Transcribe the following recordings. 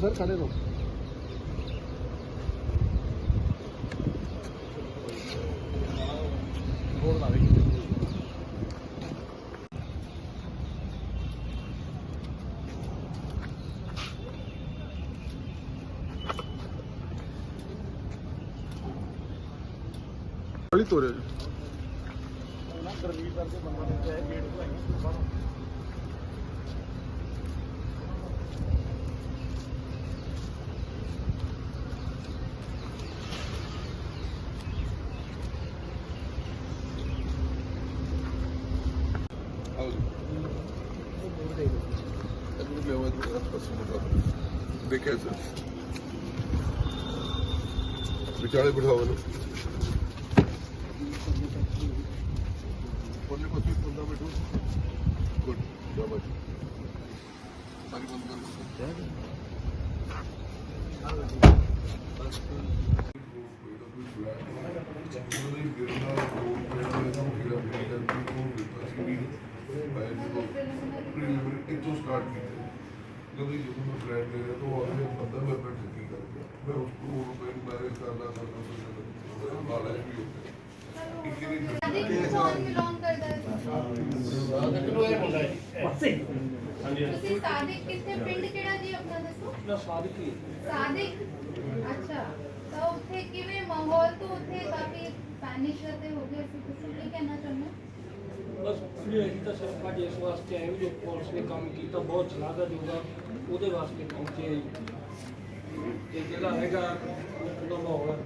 ਖੜੇ ਰਹੋ ਸਰ ਖੜੇ ਰਹੋ ਬੋਲ ਲਾ ਰਹੀ ਬੜੀ ਤੋਰੇ ਉਹਨਾਂ ਗਰਮੀ ਕਰਕੇ ਬੰਦਾ ਨੇ ਚਾਹੇ ਗੇਟ ਤੋਂ ਆਈ ਬਾਹਰੋਂ ਆਓ ਜੀ ਇਹਨੂੰ ਲਿਆਵਾ ਤੂੰ ਰੱਖ ਪਸ ਮੁੰਡਾ ਦੇਖਿਆ ਸਰ ਵਿਚਾਲੇ ਬਿਠਾਓ ਇਹਨੂੰ ਉਹਨੇ ਕੋਈ ਬੰਦਾ ਬੈਠੋ ਗੁੱਡ ਸ਼ਾਬਾਸ਼ ਸਾਰੀ ਬੰਦ ਕਰ ਇੱਥੋਂ ਸਟਾਰਟ ਕੀਤਾ ਜਦੋਂ ਇਹ ਜਦੋਂ ਮੈਂ ਫਲੈਟ ਲੈ ਰਿਹਾ ਤਾਂ ਉਹ ਆਦਮੀ ਬੰਦਾ ਮੈਂ ਬੈਠ ਕੇ ਕਰ ਗਿਆ ਮੈਂ ਉਸ ਨੂੰ ਉਹ ਮੈਂ ਮੈਰਿਜ ਕਰਨਾ ਕਰਨਾ ਕਰਨਾ ਬਾਲਾ ਵੀ ਹੋ ਗਿਆ ਇੱਕ ਦਿਨ ਸਾਦਿਕ ਕੌਣ ਬਿਲੋਂਗ ਕਰਦਾ ਹੈ ਤੁਸੀਂ ਸਾਦਿਕ ਕਿੱਥੇ ਪਿੰਡ ਕਿਹੜਾ ਜੀ ਆਪਣਾ ਦੱਸੋ ਸਾਦਿਕ ਅੱਛਾ ਤਾਂ ਉੱਥੇ ਕਿਵੇਂ ਮਾਹੌਲ ਤੋਂ ਉੱਥੇ ਕਾਫੀ ਸਪੈਨਿਸ਼ ਅਤੇ ਹੋ ਗਏ ਸੀ ਤੁਸੀਂ ਕੀ ਕਹਿਣਾ ਚਾਹੁੰਦੇ ਹੋ? ਬਸ ਫਿਰ ਅਸੀਂ ਤਾਂ ਸਿਰਫ ਅੱਜ ਇਸ ਵਾਸਤੇ ਆਏ ਵੀ ਜੋ ਪੁਲਿਸ ਨੇ ਕੰਮ ਕੀਤਾ ਬਹੁਤ ਸ਼ਲਾਘਾ ਦਿੰਦਾ ਉਹਦੇ ਵਾਸਤੇ ਪਹੁੰਚੇ ਹਾਂ ਜੀ। ਤੇ ਜਿਹੜਾ ਹੈਗਾ ਉਹਦਾ ਮਾਹੌਲ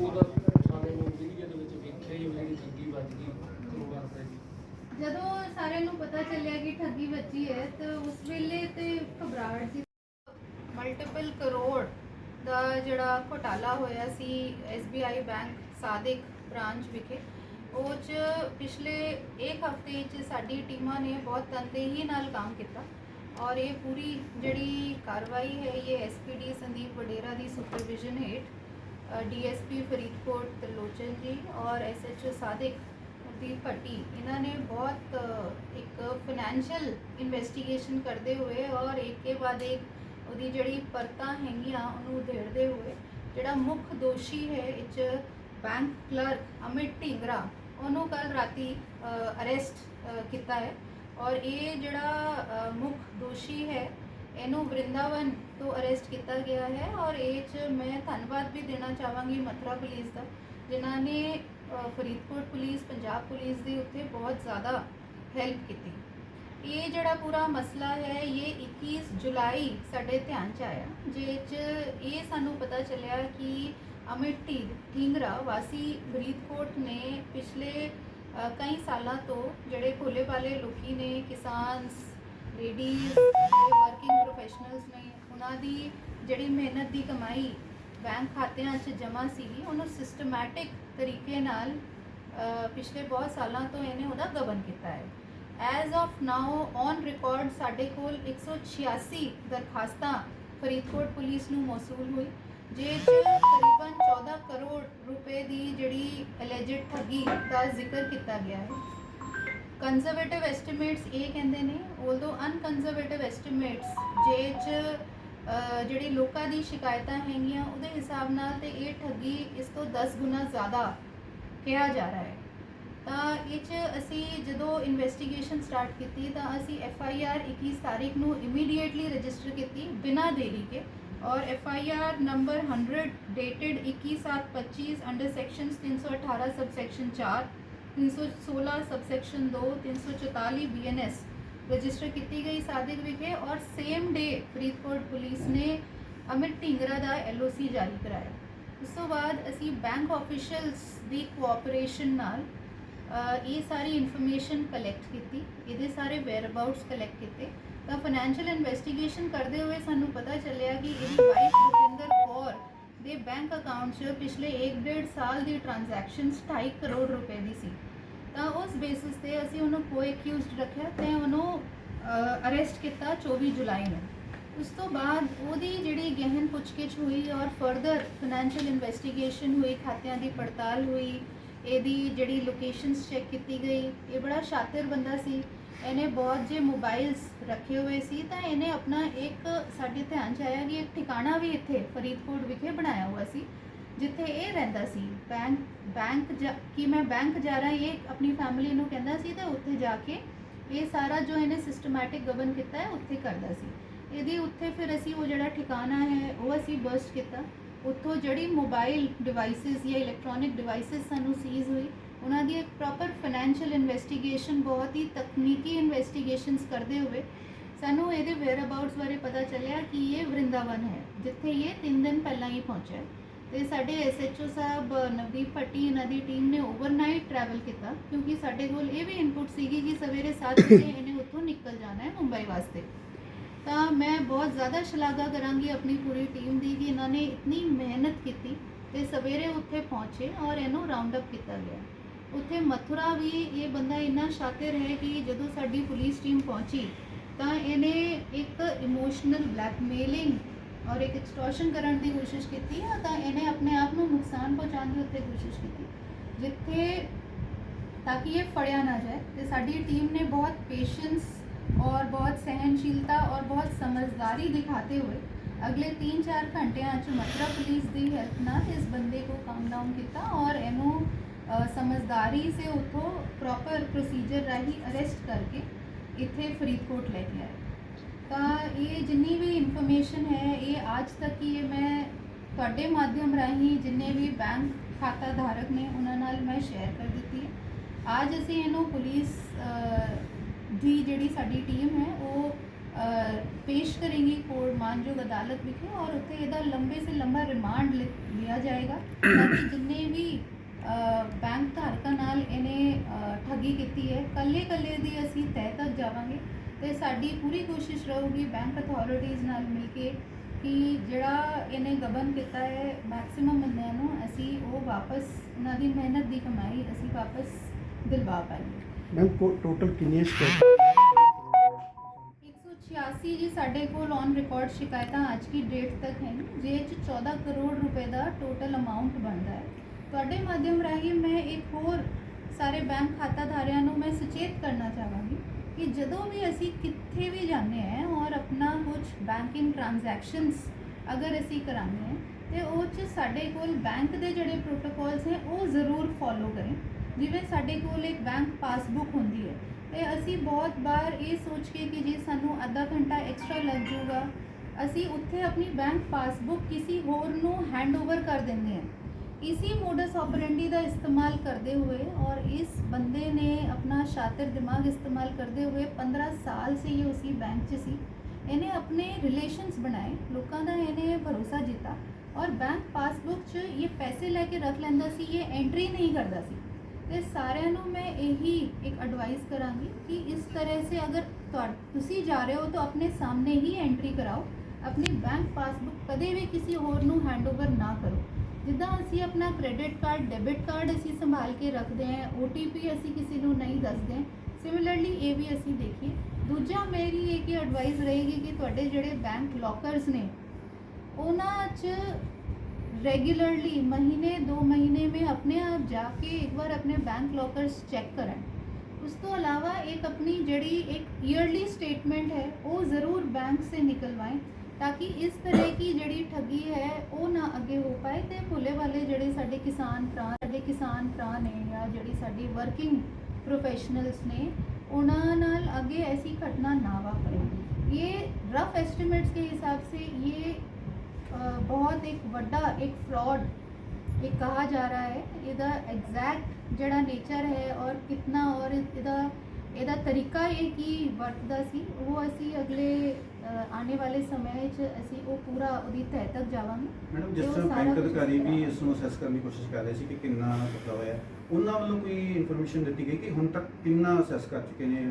ਉਹਦਾ ਸਾਰੇ ਨੂੰ ਮੀਡੀਆ ਦੇ ਵਿੱਚ ਵੇਖਿਆ ਹੀ ਹੋਇਆ ਠੱਗੀ ਵੱਜ ਗਈ ਕਾਰੋਬਾਰ ਤੇ ਜੀ। ਜਦੋਂ ਸਾਰਿਆਂ ਨੂੰ ਪਤਾ ਚੱਲਿਆ ਕਿ ਠੱਗੀ ਵੱਜੀ ਹੈ, ਤਾਂ ਉਸ ਵੇਲੇ ਤੇ ਘਬਰਾਹਟ ਸੀ ਮਲਟੀਪਲ ਕਰੋੜ ਦਾ ਜਿਹੜਾ ਘੋਟਾਲਾ ਹੋਇਆ ਸੀ SBI ਬੈਂਕ ਸਾਦਿਕ ਬ੍ਰਾਂਚ ਵਿਖੇ, ਉਹ ਚ ਪਿਛਲੇ ਇੱਕ ਹਫ਼ਤੇ ਚ ਸਾਡੀ ਟੀਮਾਂ ਨੇ ਬਹੁਤ ਤਨਦੇਹੀ ਨਾਲ ਕੰਮ ਕੀਤਾ। ਔਰ ਇਹ ਪੂਰੀ ਜਿਹੜੀ ਕਾਰਵਾਈ ਹੈ, ਇਹ ਐਸਪੀਡੀ ਸੰਦੀਪ ਵਡੇਰਾ ਦੀ ਸੁਪਰਵਿਜ਼ਨ ਹੇਠ ਡੀਐਸਪੀ ਫਰੀਦਕੋਟ ਤਰਲੋਚਨ ਜੀ ਔਰ ਐਸਐਚਓ ਸਾਦਿਕ ਦੀਪ ਭੱਟੀ ਇਹਨਾਂ ਨੇ ਬਹੁਤ ਇੱਕ ਫਾਈਨੈਂਸ਼ੀਅਲ ਇਨਵੈਸਟੀਗੇਸ਼ਨ ਕਰਦੇ ਹੋਏ ਔਰ ਇੱਕ ਬਾਅਦ ਇੱਕ ਉਹਦੀ ਜਿਹੜੀ ਪਰਤਾਂ ਹੈਗੀਆਂ ਉਹਨੂੰ ਉਧੇੜਦੇ ਹੋਏ ਜਿਹੜਾ ਮੁੱਖ ਦੋਸ਼ੀ ਹੈ, ਇਹ 'ਚ ਬੈਂਕ ਕਲਰਕ ਅਮਿਤ ਢਿੰਗਰਾ, ਉਹਨੂੰ ਕੱਲ ਰਾਤੀ ਅਰੈਸਟ ਕੀਤਾ ਹੈ। ਔਰ ਇਹ ਜਿਹੜਾ ਮੁੱਖ ਦੋਸ਼ੀ ਹੈ, ਇਹਨੂੰ ਬ੍ਰਿੰਦਾਵਨ ਤੋਂ ਅਰੈਸਟ ਕੀਤਾ ਗਿਆ ਹੈ ਔਰ ਇਹ 'ਚ ਮੈਂ ਧੰਨਵਾਦ ਵੀ ਦੇਣਾ ਚਾਹਾਂਗੀ ਮਥੁਰਾ ਪੁਲਿਸ ਦਾ, ਜਿਨ੍ਹਾਂ ਨੇ ਫਰੀਦਕੋਟ ਪੁਲਿਸ, ਪੰਜਾਬ ਪੁਲਿਸ ਦੀ ਉੱਤੇ ਬਹੁਤ ਜ਼ਿਆਦਾ ਹੈਲਪ ਕੀਤੀ। ਇਹ ਜਿਹੜਾ ਪੂਰਾ ਮਸਲਾ ਹੈ, ਇਹ 21 ਜੁਲਾਈ ਸਾਡੇ ਧਿਆਨ ਚ ਆਇਆ ਜਿਹ 'ਚ ਇਹ ਸਾਨੂੰ ਪਤਾ ਚੱਲਿਆ ਕਿ ਅਮਿਤ ਢੀਂਗਰਾ ਵਾਸੀ ਫਰੀਦਕੋਟ ਨੇ ਪਿਛਲੇ ਕਈ ਸਾਲਾਂ ਤੋਂ ਜਿਹੜੇ ਭੋਲੇ ਭਾਲੇ ਲੋਕੀ ਨੇ ਕਿਸਾਨ ਲੇਡੀਜ਼ ਵਰਕਿੰਗ ਪ੍ਰੋਫੈਸ਼ਨਲਸ ਨੇ, ਉਹਨਾਂ ਦੀ ਜਿਹੜੀ ਮਿਹਨਤ ਦੀ ਕਮਾਈ ਬੈਂਕ ਖਾਤਿਆਂ 'ਚ ਜਮ੍ਹਾਂ ਸੀਗੀ ਉਹਨੂੰ ਸਿਸਟਮੈਟਿਕ ਤਰੀਕੇ ਨਾਲ ਪਿਛਲੇ ਬਹੁਤ ਸਾਲਾਂ ਤੋਂ ਇਹਨੇ ਉਹਦਾ ਗਬਨ ਕੀਤਾ ਹੈ। As of now on record ਸਾਡੇ ਕੋਲ 186 ਦਰਖਾਸਤਾਂ ਫਰੀਦਕੋਟ ਪੁਲਿਸ ਨੂੰ ਮੌਸੂਲ ਹੋਈ ਜੇ 'ਚ 14 ਕਰੋੜ ਰੁਪਏ ਦੀ ਜਿਹੜੀ ਅਲੈਜਡ ਠੱਗੀ ਦਾ ਜ਼ਿਕਰ ਕੀਤਾ ਗਿਆ ਹੈ। ਕੰਜ਼ਰਵੇਟਿਵ ਐਸਟੀਮੇਟਸ ਇਹ ਕਹਿੰਦੇ ਨੇ ਆਲਦੋ ਅਨਕੰਜ਼ਰਵੇਟਿਵ ਐਸਟੀਮੇਟਸ ਜੇ ਚ ਜਿਹੜੀ ਲੋਕਾਂ ਦੀ ਸ਼ਿਕਾਇਤਾਂ ਹੈਗੀਆਂ, ਉਹਦੇ ਹਿਸਾਬ ਨਾਲ ਤੇ ਇਹ ਠੱਗੀ ਇਸ ਤੋਂ 10 ਗੁਣਾ ਜ਼ਿਆਦਾ ਕਿਹਾ ਜਾ ਰਿਹਾ ਹੈ। ਤਾਂ ਇਹ ਚ ਅਸੀਂ ਜਦੋਂ ਇਨਵੈਸਟੀਗੇਸ਼ਨ ਸਟਾਰਟ ਕੀਤੀ ਤਾਂ ਅਸੀਂ ਐਫ ਆਈ ਆਰ 21 ਤਾਰੀਖ ਨੂੰ ਇਮੀਡੀਏਟਲੀ ਰਜਿਸਟਰ ਕੀਤੀ ਬਿਨਾਂ ਦੇਰੀ ਕੇ। ਔਰ F I R number 100 dated 21725 under sections 318 subsection 4 316 subsection 2 344 BNS register ਕੀਤੀ ਗਈ ਸਾਦਿਕ ਵਿਖੇ ਔਰ ਸੇਮ ਡੇ ਫਰੀਦਕੋਟ ਪੁਲਿਸ ਨੇ ਅਮਿਤ ਢਿੰਗਰਾ ਦਾ ਐਲਓਸੀ ਜਾਰੀ ਕਰਾਇਆ ਉਸ ਤੋਂ ਬਾਅਦ ਅਸੀਂ ਬੈਂਕ ਆਫੀਸ਼ੀਅਲਸ ਦੀ ਕੋਆਪਰੇਸ਼ਨ ਨਾਲ ਇਹ ਸਾਰੀ ਇਨਫੋਰਮੇਸ਼ਨ ਕਲੈਕਟ ਕੀਤੀ ਇਹਦੇ ਸਾਰੇ ਵੇਅਰ ਅਬਾਊਟਸ ਕਲੈਕਟ ਕੀਤੇ ਤਾਂ ਫਾਈਨੈਂਸ਼ੀਅਲ ਇਨਵੈਸਟੀਗੇਸ਼ਨ ਕਰਦੇ ਹੋਏ ਸਾਨੂੰ ਪਤਾ ਚੱਲਿਆ ਕਿ ਇਹਦੀ ਵਾਈਫ ਰੁਪਿੰਦਰ ਕੌਰ ਦੇ ਬੈਂਕ ਅਕਾਊਂਟ 'ਚ ਪਿਛਲੇ 1.5 ਸਾਲ ਦੀ ਟ੍ਰਾਂਜੈਕਸ਼ਨਸ 2.5 ਕਰੋੜ ਰੁਪਏ ਦੀ ਸੀ। ਤਾਂ ਉਸ ਬੇਸਿਸ ਤੇ ਅਸੀਂ ਉਹਨੂੰ ਕੋਈ ਅਕਿਊਜ਼ਡ ਰੱਖਿਆ ਤੇ ਉਹਨੂੰ ਅਰੈਸਟ ਕੀਤਾ 24 ਜੁਲਾਈ ਨੂੰ। ਉਸ ਤੋਂ ਬਾਅਦ ਉਹਦੀ ਜਿਹੜੀ ਗਹਿਨ ਪੁੱਛਗਿੱਛ ਹੋਈ ਔਰ ਫਰਦਰ ਫਾਈਨੈਂਸ਼ੀਅਲ ਇਨਵੈਸਟੀਗੇਸ਼ਨ ਹੋਈ, ਖਾਤਿਆਂ ਦੀ ਪੜਤਾਲ ਹੋਈ, ਇਹਦੀ ਜਿਹੜੀ ਲੋਕੇਸ਼ਨਸ ਚੈੱਕ ਕੀਤੀ ਗਈ, ਇਹ ਬੜਾ ਸ਼ਾਤਿਰ ਬੰਦਾ ਸੀ। ਇਹਨੇ ਬਹੁਤ ਜੇ ਮੋਬਾਈਲਸ ਰੱਖੇ ਹੋਏ ਸੀ ਤਾਂ ਇਹਨੇ ਆਪਣਾ ਇੱਕ ਸਾਡੇ ਧਿਆਨ ਚ ਆਇਆ ਕਿ ਇੱਕ ਠਿਕਾਣਾ ਵੀ ਇੱਥੇ ਫਰੀਦਕੋਟ ਵਿਖੇ ਬਣਾਇਆ ਹੋਇਆ ਸੀ, ਜਿੱਥੇ ਇਹ ਰਹਿੰਦਾ ਸੀ। ਬੈਂਕ ਬੈਂਕ ਜਾ, ਕਿ ਮੈਂ ਬੈਂਕ ਜਾ ਰਹਾ, ਇਹ ਆਪਣੀ ਫੈਮਿਲੀ ਨੂੰ ਕਹਿੰਦਾ ਸੀ ਤੇ ਉੱਥੇ ਜਾ ਕੇ ਇਹ ਸਾਰਾ ਜੋ ਇਹਨੇ ਸਿਸਟਮੈਟਿਕ ਗਵਰਨ ਕੀਤਾ ਹੈ, ਉੱਥੇ ਕਰਦਾ ਸੀ। ਇਹਦੀ ਉੱਥੇ ਫਿਰ ਅਸੀਂ ਉਹ ਜਿਹੜਾ ਠਿਕਾਣਾ ਹੈ, ਉਹ ਅਸੀਂ ਬਰਸਟ ਕੀਤਾ। ਉੱਥੋਂ ਜਿਹੜੀ ਮੋਬਾਈਲ ਡਿਵਾਈਸਿਸ ਜਾਂ ਇਲੈਕਟ੍ਰੋਨਿਕ ਡਿਵਾਈਸਿਸ ਸਾਨੂੰ ਸੀਜ਼ ਹੋਈ ਉਹਨਾਂ ਦੀ ਇੱਕ ਪ੍ਰੋਪਰ ਫਾਈਨੈਂਸ਼ੀਅਲ ਇਨਵੈਸਟੀਗੇਸ਼ਨ ਬਹੁਤ ਹੀ ਤਕਨੀਕੀ ਇਨਵੈਸਟੀਗੇਸ਼ਨਸ ਕਰਦੇ ਹੋਏ ਸਾਨੂੰ ਇਹਦੇ ਵੇਅਰ ਅਬਾਊਟਸ ਬਾਰੇ ਪਤਾ ਚੱਲਿਆ ਕਿ ਇਹ ਵਰਿੰਦਾਵਨ ਹੈ ਜਿੱਥੇ ਇਹ 3 ਦਿਨ ਪਹਿਲਾਂ ਹੀ ਪਹੁੰਚਿਆ ਤੇ ਸਾਡੇ ਐਸਐਚਓ ਸਾਹਿਬ ਨਵਦੀਪ ਭੱਟੀ ਇਹਨਾਂ ਦੀ ਟੀਮ ਨੇ ਓਵਰਨਾਈਟ ਟਰੈਵਲ ਕੀਤਾ ਕਿਉਂਕਿ ਸਾਡੇ ਕੋਲ ਇਹ ਵੀ ਇਨਪੁਟ ਸੀਗੀ ਕਿ ਸਵੇਰੇ 7 ਵਜੇ ਇਹਨੇ ਉੱਥੋਂ ਨਿਕਲ ਜਾਣਾ ਹੈ ਮੁੰਬਈ ਵਾਸਤੇ ਤਾਂ ਮੈਂ ਬਹੁਤ ਜ਼ਿਆਦਾ ਸ਼ਲਾਘਾ ਕਰਾਂਗੀ ਆਪਣੀ ਪੂਰੀ ਟੀਮ ਦੀ ਕਿ ਇਹਨਾਂ ਨੇ ਇਤਨੀ ਮਿਹਨਤ ਕੀਤੀ ਤੇ ਸਵੇਰੇ ਉੱਥੇ ਪਹੁੰਚੇ ਔਰ ਇਹਨੂੰ ਰਾਉਂਡ ਅਪ ਕੀਤਾ ਗਿਆ ਉੱਥੇ ਮਥੁਰਾ ਵੀ ਇਹ ਬੰਦਾ ਇੰਨਾ ਸ਼ਾਤਿਰ ਹੈ ਕਿ ਜਦੋਂ ਸਾਡੀ ਪੁਲਿਸ ਟੀਮ ਪਹੁੰਚੀ ਤਾਂ ਇਹਨੇ ਇੱਕ ਇਮੋਸ਼ਨਲ ਬਲੈਕਮੇਲਿੰਗ ਔਰ ਇੱਕ ਐਕਸਟੋਰਸ਼ਨ ਕਰਨ ਦੀ ਕੋਸ਼ਿਸ਼ ਕੀਤੀ ਹੈ ਤਾਂ ਇਹਨੇ ਆਪਣੇ ਆਪ ਨੂੰ ਨੁਕਸਾਨ ਪਹੁੰਚਾਉਣ ਦੀ ਉੱਤੇ ਕੋਸ਼ਿਸ਼ ਕੀਤੀ ਜਿੱਥੇ ਤਾਂ ਕਿ ਇਹ ਫੜਿਆ ਨਾ ਜਾਏ ਤੇ ਸਾਡੀ ਟੀਮ ਨੇ ਬਹੁਤ ਪੇਸ਼ੈਂਸ और बहुत सहनशीलता और बहुत समझदारी दिखाते हुए ਅਗਲੇ 3-4 ਘੰਟਿਆਂ 'ਚ ਮਥੁਰਾ ਪੁਲਿਸ ਦੀ ਹੈਲਪ ਨਾਲ ਇਸ ਬੰਦੇ ਕੋ ਕਾਮ ਡਾਊਨ ਕੀਤਾ ਔਰ ਇਹਨੂੰ ਅ, ਸਮਝਦਾਰੀ ਸੇ ਉਥੋਂ ਪ੍ਰੋਪਰ ਪ੍ਰੋਸੀਜਰ ਰਾਹੀਂ ਅਰੈਸਟ ਕਰਕੇ ਇੱਥੇ ਫਰੀਦਕੋਟ ਲੈ ਕੇ ਆਏ। ਤਾਂ ਇਹ ਜਿੰਨੀ ਵੀ ਇਨਫੋਰਮੇਸ਼ਨ ਹੈ, ਇਹ ਅੱਜ ਤੱਕ ਹੀ ਇਹ ਮੈਂ ਤੁਹਾਡੇ ਮਾਧਿਅਮ ਰਾਹੀਂ ਜਿੰਨੇ ਵੀ ਬੈਂਕ ਖਾਤਾ ਧਾਰਕ ਨੇ, ਉਹਨਾਂ ਨਾਲ ਮੈਂ ਸ਼ੇਅਰ ਕਰ ਦਿੱਤੀ ਹੈ। ਅੱਜ ਅਸੀਂ ਇਹਨੂੰ ਪੁਲਿਸ ਦੀ ਜਿਹੜੀ ਸਾਡੀ ਟੀਮ ਹੈ, ਉਹ ਪੇਸ਼ ਕਰੇਗੀ ਕੋਰਟ ਮਾਨਯੋਗ ਅਦਾਲਤ ਵਿਖੇ ਔਰ ਉੱਥੇ ਇਹਦਾ ਲੰਬੇ ਸੇ ਲੰਬਾ ਰਿਮਾਂਡ ਲਿਆ ਜਾਏਗਾ। ਤਾਂ ਕਿ ਜਿੰਨੇ ਵੀ ਬੈਂਕ ਧਾਰਕਾਂ ਨਾਲ ਇਹਨੇ ਠੱਗੀ ਕੀਤੀ ਹੈ। ਕੱਲੇ ਕੱਲੇ ਦੀ ਅਸੀਂ ਤਹਿ ਤੱਕ ਜਾਵਾਂਗੇ ਤੇ ਸਾਡੀ ਪੂਰੀ ਕੋਸ਼ਿਸ਼ ਰਹੂਗੀ ਬੈਂਕ ਅਥਾਰਟੀਜ਼ ਨਾਲ ਮਿਲ ਕੇ ਕਿ ਜਿਹੜਾ ਇਹਨੇ ਗਬਨ ਕੀਤਾ ਹੈ ਮੈਕਸਿਮਮ ਬੰਦਿਆਂ ਨੂੰ ਅਸੀਂ ਉਹ ਵਾਪਸ ਉਹਨਾਂ ਦੀ ਮਿਹਨਤ ਦੀ ਕਮਾਈ ਅਸੀਂ ਵਾਪਸ ਦਿਲਵਾ ਪਾਈਏ। ਮੈਮ ਟੋਟਲ ਕਿੰਨੀਆਂ ਸ਼ਿਕਾਇਤਾਂ? 186 ਜੀ ਸਾਡੇ ਕੋਲ ਔਨ ਰਿਕਾਰਡ ਸ਼ਿਕਾਇਤਾਂ ਅੱਜ ਦੀ ਡੇਟ ਤੱਕ ਹਨ। ਜਿਹਦੇ ਚ 14 ਕਰੋੜ ਰੁਪਏ ਦਾ ਟੋਟਲ ਅਮਾਉਂਟ ਬਣਦਾ ਹੈ। ਤੁਹਾਡੇ ਮਾਧਿਅਮ ਰਾਹੀਂ ਮੈਂ ਇੱਕ ਹੋਰ ਸਾਰੇ ਬੈਂਕ ਖਾਤਾਧਾਰਿਆਂ ਨੂੰ ਮੈਂ ਸੁਚੇਤ ਕਰਨਾ ਚਾਹਾਂਗੀ ਕਿ ਜਦੋਂ ਵੀ ਅਸੀਂ ਕਿੱਥੇ ਵੀ ਜਾਂਦੇ ਹਾਂ ਔਰ ਆਪਣਾ ਕੁਝ ਬੈਂਕਿੰਗ ਟ੍ਰਾਂਜੈਕਸ਼ਨਸ ਅਗਰ ਅਸੀਂ ਕਰਾਉਂਦੇ ਹਾਂ, ਤੇ ਉਹ ਚ ਸਾਡੇ ਕੋਲ ਬੈਂਕ ਦੇ ਜਿਹੜੇ ਪ੍ਰੋਟੋਕੋਲਸ ਹੈ, ਉਹ ਜ਼ਰੂਰ ਫੋਲੋ ਕਰੇ। ਜਿਵੇਂ ਸਾਡੇ ਕੋਲ ਇੱਕ ਬੈਂਕ ਪਾਸਬੁੱਕ ਹੁੰਦੀ ਹੈ, ਤੇ ਅਸੀਂ ਬਹੁਤ ਵਾਰ ਇਹ ਸੋਚ ਕੇ ਕਿ ਜੇ ਸਾਨੂੰ ਅੱਧਾ ਘੰਟਾ ਐਕਸਟਰਾ ਲੱਗ ਜਾਊਗਾ, ਅਸੀਂ ਉੱਥੇ ਆਪਣੀ ਬੈਂਕ ਪਾਸਬੁੱਕ ਕਿਸੇ ਹੋਰ ਨੂੰ ਹੈਂਡਓਵਰ ਕਰ ਦਿੰਦੇ ਹਾਂ। इसी मोडस ऑपरेंडी का इस्तेमाल करते हुए और इस बंदे ने अपना शातिर दिमाग इस्तेमाल करते हुए पंद्रह साल से ये उसी बैंक से इन्हें अपने रिलेशंस बनाए लोगों का इन्हें भरोसा जीता और बैंक पासबुक च ये पैसे लैके रख लेंदा सी ये एंट्री नहीं करता सी ਤੇ ਸਾਰਿਆਂ ਨੂੰ ਮੈਂ ਇਹੀ ਇੱਕ ਐਡਵਾਈਸ ਕਰਾਂਗੀ ਕਿ ਇਸ ਤਰ੍ਹਾਂ ਸੇ ਅਗਰ ਤੁਸੀਂ ਜਾ ਰਹੇ ਹੋ ਤਾਂ ਆਪਣੇ ਸਾਹਮਣੇ ਹੀ ਐਂਟਰੀ ਕਰਾਓ ਆਪਣੀ ਬੈਂਕ ਪਾਸਬੁੱਕ ਕਦੇ ਵੀ ਕਿਸੇ ਹੋਰ ਨੂੰ ਹੈਂਡਓਵਰ ਨਾ ਕਰੋ ਜਿੱਦਾਂ ਅਸੀਂ ਆਪਣਾ ਕ੍ਰੈਡਿਟ ਕਾਰਡ ਡੈਬਿਟ ਕਾਰਡ ਅਸੀਂ ਸੰਭਾਲ ਕੇ ਰੱਖਦੇ ਹਾਂ OTP ਅਸੀਂ ਕਿਸੇ ਨੂੰ ਨਹੀਂ ਦੱਸਦੇ ਸਿਮਿਲਰਲੀ ਇਹ ਵੀ ਅਸੀਂ ਦੇਖੀਏ ਦੂਜਾ ਮੇਰੀ ਇਹ ਕਿ ਐਡਵਾਈਸ ਰਹੇਗੀ ਕਿ ਤੁਹਾਡੇ ਜਿਹੜੇ ਬੈਂਕ ਲੋਕਰਸ ਨੇ ਉਹਨਾਂ 'ਚ रेगुलरली महीने दो महीने में अपने आप जाके एक बार अपने बैंक लॉकर्स चेक कराएँ उस तो अलावा एक अपनी जड़ी एक ईयरली स्टेटमेंट है वो ज़रूर बैंक से निकलवाएँ ताकि इस तरह की ਜਿਹੜੀ ਠੱਗੀ ਹੈ ਉਹ ਨਾ ਅੱਗੇ ਹੋ ਪਾਏ ਤੇ ਭੁੱਲੇ ਵਾਲੇ ਜਿਹੜੇ ਸਾਡੇ ਕਿਸਾਨ ਭਰਾ ਸਾਡੇ ਕਿਸਾਨ ਭਰਾ ਨੇ ਜਾਂ ਜਿਹੜੀ ਸਾਡੀ ਵਰਕਿੰਗ ਪ੍ਰੋਫੈਸ਼ਨਲਸ ਨੇ ਉਹਨਾਂ ਨਾਲ ਅੱਗੇ ऐसी घटना ना वापरे ये रफ एस्टिमेट्स के हिसाब से ये ਅ, ਬਹੁਤ ਇੱਕ ਵੱਡਾ ਇੱਕ ਫਰਾਡ ਇਹ ਕਹਾ ਜਾ ਰਿਹਾ ਹੈ ਇਹਦਾ ਐਗਜ਼ੈਕਟ ਜਿਹੜਾ ਨੇਚਰ ਹੈ ਔਰ ਕਿਤਨਾ ਔਰ ਇਹਦਾ ਇਹਦਾ ਤਰੀਕਾ ਇਹ ਕੀ ਵਰਤਦਾ ਸੀ? ਉਹ ਅਸੀਂ ਅਗਲੇ ਆਉਣੇ ਵਾਲੇ ਸਮੇਂ ਵਿੱਚ ਅਸੀਂ ਉਹ ਪੂਰਾ ਉਹਦੀ ਤਹਿ ਤੱਕ ਜਾਵਾਂਗੇ। ਮੈਡਮ ਜਿਸ ਤਰ੍ਹਾਂ ਬੈਂਕ ਅਧਿਕਾਰੀ ਵੀ। ਇਸ ਨੂੰ ਅਸੈਸ ਕਰਨ ਦੀ ਕੋਸ਼ਿਸ਼ ਕਰ ਰਹੇ ਸੀ ਕਿ ਕਿੰਨਾ ਪਤਾ ਹੋਇਆ ਉਹਨਾਂ ਵੱਲੋਂ ਕੋਈ ਇਨਫੋਰਮੇਸ਼ਨ ਦਿੱਤੀ ਗਈ ਕਿ ਹੁਣ ਤੱਕ ਕਿੰਨਾ ਅਸੈਸ ਕਰ ਚੁੱਕੇ ਨੇ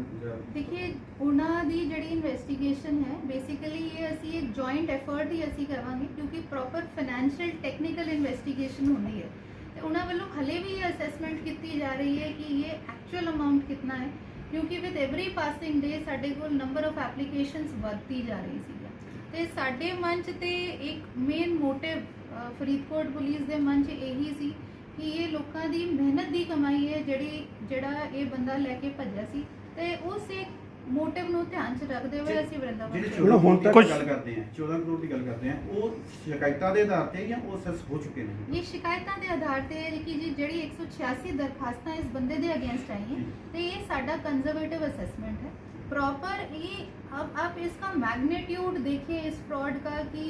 ਦੇਖिए ਉਹਨਾਂ ਦੀ ਜਿਹੜੀ ਇਨਵੈਸਟੀਗੇਸ਼ਨ ਹੈ ਬੇਸਿਕਲੀ ਇਹ ਅਸੀਂ ਇੱਕ ਜੁਆਇੰਟ ਐਫਰਟ ਹੀ ਅਸੀਂ ਕਰਾਂਗੇ ਕਿਉਂਕਿ ਪ੍ਰੋਪਰ ਫਾਈਨੈਂਸ਼ੀਅਲ ਟੈਕਨੀਕਲ ਇਨਵੈਸਟੀਗੇਸ਼ਨ ਹੁੰਦੀ ਹੈ। ਤੇ ਉਹਨਾਂ ਵੱਲੋਂ ਹਲੇ ਵੀ ਇਹ ਅਸੈਸਮੈਂਟ ਕੀਤੀ ਜਾ ਰਹੀ ਹੈ ਕਿ ਇਹ ਐਕਚੁਅਲ ਅਮਾਉਂਟ ਕਿੰਨਾ ਹੈ। ਕਿਉਂਕਿ ਵਿਦ ਐਵਰੀ ਪਾਸਿੰਗ ਡੇ ਸਾਡੇ ਕੋਲ ਨੰਬਰ ਆਫ ਐਪਲੀਕੇਸ਼ਨਸ ਵੱਧਦੀ ਜਾ ਰਹੀ ਸੀ ਤੇ ਸਾਡੇ ਮਨ 'ਚ ਤੇ ਇੱਕ ਮੇਨ ਮੋਟਿਵ ਫਰੀਦਕੋਟ ਪੁਲਿਸ ਦੇ ਮਨ 'ਚ ਇਹੀ ਸੀ ਕਿ ਇਹ ਲੋਕਾਂ ਦੀ ਮਿਹਨਤ ਦੀ ਕਮਾਈ ਹੈ ਜਿਹੜੀ, ਜਿਹੜਾ ਇਹ ਬੰਦਾ ਲੈ ਕੇ ਭੱਜਿਆ ਸੀ। ਤੇ ਉਸ ਇੱਕ ਮੋਟਿਵ ਨੂੰ ਧਿਆਨ 'ਚ ਰੱਖਦੇ ਹੋਏ ਅਸੀਂ ਵਰਿੰਦਾਵਨ ਜਿਹੜੇ ਹੁਣ 14 ਹੁਣ ਕਰੋੜ ਦੀ ਤੱਕ- ਗੱਲ ਕਰਦੇ ਆ 14 ਕਰੋੜ ਦੀ ਗੱਲ ਕਰਦੇ ਆ ਉਹ ਸ਼ਿਕਾਇਤਾਂ ਦੇ ਆਧਾਰ ਤੇ ਜਾਂ ਉਹ ਸੈਸ ਹੋ ਚੁੱਕੇ ਨੇ? ਇਹ ਸ਼ਿਕਾਇਤਾਂ ਦੇ ਆਧਾਰ ਤੇ ਕਿ ਜੀ ਜਿਹੜੀ 186 ਦਰਖਾਸਤਾਂ ਇਸ ਬੰਦੇ ਦੇ ਅਗੇਂਸਟ ਆਈ ਹੈ ਤੇ ਇਹ ਸਾਡਾ ਕੰਜ਼ਰਵੇਟਿਵ ਅਸੈਸਮੈਂਟ ਹੈ। ਪ੍ਰੋਪਰ ਇਹ अब आप इसका मैग्नीट्यूड देखिए इस फ्रॉड का कि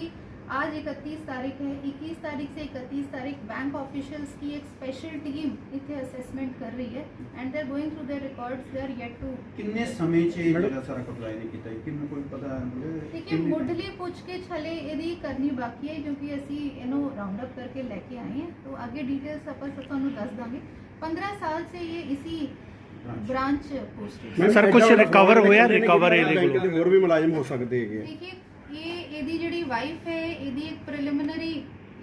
आज 31 तारीख है 21 तारीख से 31 तारीख बैंक ऑफिशियल्स की एक स्पेशल टीम इतने असेसमेंट कर रही है and they are going through their records they are yet to ਕਿੰਨੇ ਸਮੇਂ 'ਚ ਇਹ ਜਿਹੜਾ ਸਾਰਾ ਕਪਲਾਈ ਨਹੀਂ ਕੀਤਾ ਜੀ ਕਿੰਨੂੰ ਕੋਈ ਪਤਾ ਹੈ देखिए मुढ़ली पूछ के छले यदि करनी बाकी है क्योंकि ਅਸੀਂ ਇਹਨੂੰ ਰਾਉਂਡ ਅਪ ਕਰਕੇ ਲੈ ਕੇ ਆਏ हैं तो आगे डिटेल्स ਆਪਾਂ ਸਭ ਤੁਹਾਨੂੰ ਦੱਸ ਦਾਂਗੇ 15 साल से ये इसी ब्रांच पोस्टेड ਮੈਂ ਸਰ, ਕੁਛ recover ਹੋਇਆ? recover ਇਹਦੇ ਬੈਂਕ ਕੋਲੋਂ? ਦੇ ਹੋਰ ਵੀ ਮੁਲਾਜ਼ਮ ਹੋ ਸਕਦੇ ਹੈਗੇ देखिए ये ਇਹਦੀ ਜਿਹੜੀ ਵਾਈਫ ਹੈ ਇਹਦੀ ਇੱਕ ਪ੍ਰੀਲਿਮਿਨਰੀ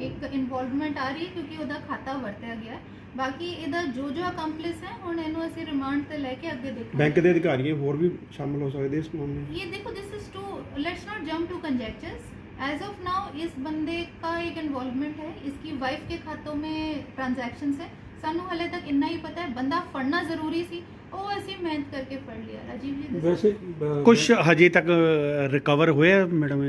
ਇੱਕ ਇਨਵੋਲਵਮੈਂਟ ਆ ਰਹੀ ਹੈ ਕਿਉਂਕਿ ਉਹਦਾ ਖਾਤਾ ਵਰਤਿਆ ਗਿਆ ਹੈ। ਬਾਕੀ ਇਹਦਾ ਜੋ ਜੋ ਅਕੰਪਲਿਸ ਹੈ ਹੁਣ ਇਹਨੂੰ ਅਸੀਂ ਰਿਮਾਂਡ ਤੇ ਲੈ ਕੇ ਅੱਗੇ ਦੇਖਾਂਗੇ ਬੈਂਕ ਦੇ ਅਧਿਕਾਰੀ ਹੋਰ ਵੀ ਸ਼ਾਮਲ ਹੋ ਸਕਦੇ ਇਸ ਮਾਮਲੇ 'ਚ ये देखो this is to let's not jump to conjectures as of now इस बंदे का एक इन्वॉल्वमेंट है इसकी वाइफ के खातों में ट्रांजैक्शंस है ਸਾਨੂੰ ਹਲੇ ਤੱਕ ਇੰਨਾ ਹੀ ਪਤਾ ਹੈ ਬੰਦਾ ਫੜਨਾ ਜ਼ਰੂਰੀ ਸੀ ਉਹ ਅਸੀਂ ਮਿਹਨਤ ਕਰਕੇ ਫੜ ਲਿਆ ਰਾਜੀਵ ਜੀ ਦੱਸੋ। ਵੈਸੇ ਬ- ਕੁਝ ਹਜੇ ਤੱਕ ਰਿਕਵਰ ਹੋਇਆ ਮੈਡਮ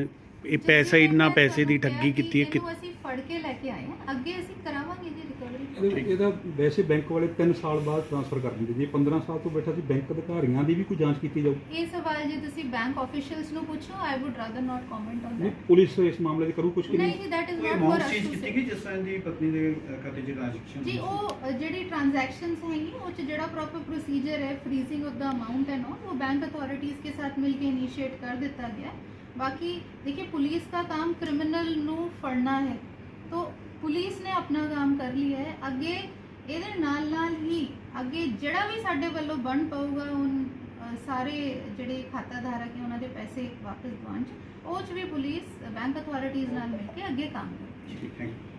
ਇਹ ਪੈਸਾ ਇੰਨਾ ਪੈਸੇ ਦੀ ਠੱਗੀ ਕੀਤੀ ਹੈ ਕਿ ਅਸੀਂ ਫੜ ਕੇ ਲੈ ਕੇ ਆਏ ਹਾਂ। ਅੱਗੇ ਅਸੀਂ ਕਰਾਵਾਂਗੇ ਜੀ ਰਿਕਵਰੀ ਇਹਦਾ- ਵੈਸੇ ਬੈਂਕ ਵਾਲੇ 3 ਸਾਲ ਬਾਅਦ ਟ੍ਰਾਂਸਫਰ ਕਰ ਦਿੰਦੇ। ਜੇ 15 ਸਾਲ ਤੋਂ ਬੈਠਾ ਸੀ ਬੈਂਕ ਅਧਿਕਾਰੀਆਂ ਦੀ ਵੀ ਕੋਈ ਜਾਂਚ ਕੀਤੀ ਜਾਊ? ਇਹ ਸਵਾਲ ਜੇ ਤੁਸੀਂ ਬੈਂਕ ਆਫੀਸ਼ੀਅਲਸ ਨੂੰ ਪੁੱਛੋ I would rather not comment on ਨਹੀਂ ਪੁਲਿਸ ਇਸ ਮਾਮਲੇ 'ਚ ਕਰੂ ਕੁਝ ਨਹੀਂ ਨਹੀਂ? ਜੀ that is ਕੋਈ not for amount us change ਜਿਸ ਤਰ੍ਹਾਂ ਦੀ ਪਤਨੀ ਦੇ ਖਾਤੇ 'ਚ ਟ੍ਰਾਂਜੈਕਸ਼ਨ ਜੀ ਉਹ ਜਿਹੜੀ ਟ੍ਰਾਂਜੈਕਸ਼ਨਸ ਹੈਗੀ ਉਹ ਚ ਜਿਹੜਾ ਪ੍ਰੋਪਰ ਪ੍ਰੋਸੀਜਰ ਹੈ ਫ੍ਰੀਜ਼ਿੰਗ ਆਫ ਦਾ ਅਮਾਉਂਟ ਐਂਡ ਆਲ ਉਹ ਬੈਂਕ ਅਥਾਰਟੀਜ਼ ਕੇ ਸਾਥ ਮਿਲ ਕੇ ਇਨੀਸ਼ੀਏਟ कर ਦਿੱਤਾ गया ਬਾਕੀ देखिए पुलिस का काम क्रिमिनल ਨੂੰ ਫੜਨਾ ਹੈ तो ਪੁਲਿਸ ਨੇ ਆਪਣਾ ਕੰਮ ਕਰ ਲਿਆ ਹੈ ਅੱਗੇ ਇਹਦੇ ਨਾਲ ਨਾਲ ਹੀ ਅੱਗੇ ਜਿਹੜਾ ਵੀ ਸਾਡੇ ਵੱਲੋਂ ਬਣ ਪਊਗਾ ਹੁਣ ਅ, ਸਾਰੇ ਜਿਹੜੇ ਖਾਤਾ ਧਾਰਕ ਹੈ ਉਹਨਾਂ ਦੇ ਪੈਸੇ ਵਾਪਸ ਦਿਵਾਉਣ ਚ ਉਹ ਚ ਵੀ ਪੁਲਿਸ ਬੈਂਕ ਅਥਾਰਟੀਜ਼ ਨਾਲ ਮਿਲ ਕੇ ਅੱਗੇ ਕੰਮ ਕਰੇ ਠੀਕ ਥੈਂਕ ਯੂ